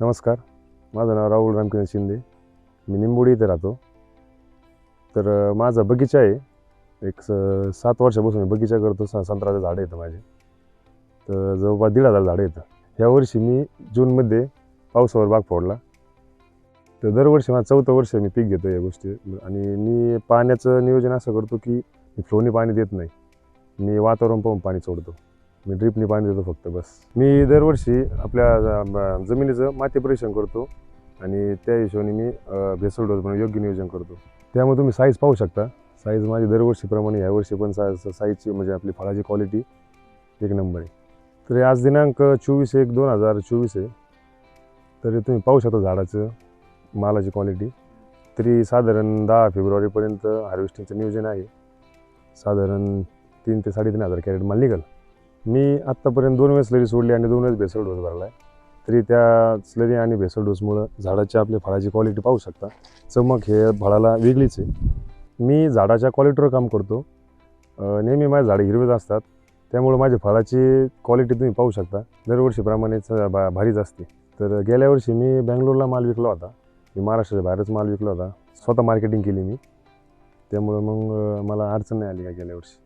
नमस्कार. माझं नाव राहुल रामकिरण शिंदे. मी निंबोडी इथे राहतो. तर माझा बगीचा आहे. एक स सात वर्षापासून मी बगीचा करतो. सा संत्र्याचं झाडं येतं माझे. तर जवळपास दीड हजार झाडं येतं ह्या वर्षी मी जूनमध्ये पावसावर बाग फोडला. तर दरवर्षी माझं चौथं वर्ष मी पीक घेतो या गोष्टी. आणि मी पाण्याचं नियोजन असं करतो की मी फ्लोनी पाणी देत नाही. मी वातावरण पाहून पाणी सोडतो. मी ड्रिपनी पाणी देतो फक्त बस. मी दरवर्षी आपल्या जमिनीचं माती परीक्षण करतो आणि त्या हिशोबाने मी भेसळ डोस म्हणून योग्य नियोजन करतो. त्यामुळे तुम्ही साईज पाहू शकता. साईज माझी दरवर्षीप्रमाणे ह्यावर्षी पण सा साईजची म्हणजे आपली फळाची क्वालिटी एक नंबर आहे. तर आज दिनांक चोवीस एक दोन हजार चोवीस आहे. तरी तुम्ही पाहू शकता झाडाचं मालाची क्वालिटी तरी साधारण दहा फेब्रुवारीपर्यंत हार्वेस्टिंगचं नियोजन आहे. साधारण तीन ते साडेतीन हजार कॅरेट माल निघाल. मी आत्तापर्यंत दोन वेळेस स्लरी सोडली आणि दोन वेळेस भेसळ डोस भरला आहे तरी त्या स्लरी आणि भेसळ डोसमुळं झाडाची आपल्या फळाची क्वालिटी पाहू शकता. चमक हे फळाला वेगळीच आहे. मी झाडाच्या क्वालिटीवर काम करतो. नेहमी माझे झाडे हिरवेच असतात. त्यामुळे माझ्या फळाची क्वालिटी तुम्ही पाहू शकता. दरवर्षीप्रमाणेच भा भारीच असते. तर गेल्या वर्षी मी बँगलोरला माल विकला होता. मी महाराष्ट्राच्या बाहेरच माल विकला होता. स्वतः मार्केटिंग केली मी. त्यामुळं मग मला अडचण नाही आली का गेल्या वर्षी.